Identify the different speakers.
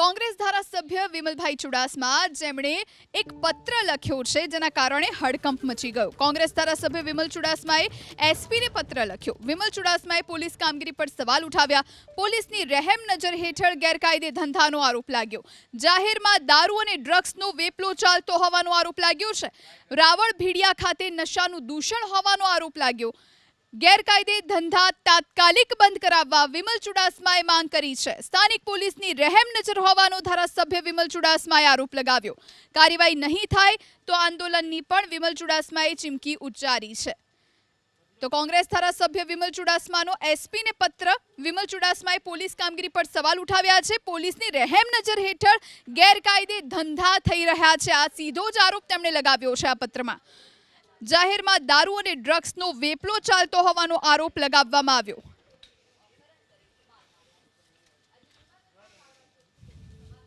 Speaker 1: કોંગ્રેસ ધારાસભ્ય વિમલભાઈ ચુડાસમા જેમણે એક પત્ર લખ્યો છે જેના કારણે હડકંપ મચી ગયો. કોંગ્રેસ ધારાસભ્ય વિમલ ચુડાસમાએ એસપીને પત્ર લખ્યો. વિમલ ચુડાસમાએ પોલીસ કામગીરી પર સવાલ ઉઠાવ્યા. પોલીસની રહેમ નજર હેઠળ ગેરકાયદે ધંધાનો આરોપ લાગ્યો. જાહેરમાં દારૂ અને ડ્રગ્સનો વેપલો ચાલતો હોવાનો આરોપ લાગ્યો છે. રાવળ ભીડિયા ખાતે નશાનું દૂષણ હોવાનો આરોપ લાગ્યો. ગેરકાયદે ધંધા તાત્કાલિક બંધ કરાવવા વિમલ ચુડાસમાએ માંગ કરી છે. સ્થાનિક પોલીસની રહેમ નજર હોવાનો ધારાસભ્ય વિમલ ચુડાસમાએ આરોપ લગાવ્યો. કાર્યવાહી નહીં થાય તો આંદોલનની પણ વિમલ ચુડાસમાએ ચીમકી ઉચ્ચારી છે. તો કોંગ્રેસ ધારાસભ્ય વિમલ ચુડાસમાનો એસપીને પત્ર વિમલ ચુડાસમાએ પોલીસ કામગીરી પર સવાલ ઉઠાવ્યા છે. પોલીસની રહેમ નજર હેઠળ ગેરકાયદે ધંધા થઈ રહ્યા છે. આ સીધો જ આરોપ તેમણે લગાવ્યો છે આ પત્રમાં. જાહેરમાં દારૂ અને ડ્રગ્સનો વેપલો ચાલતો હોવાનો આરોપ લગાવવામાં આવ્યો.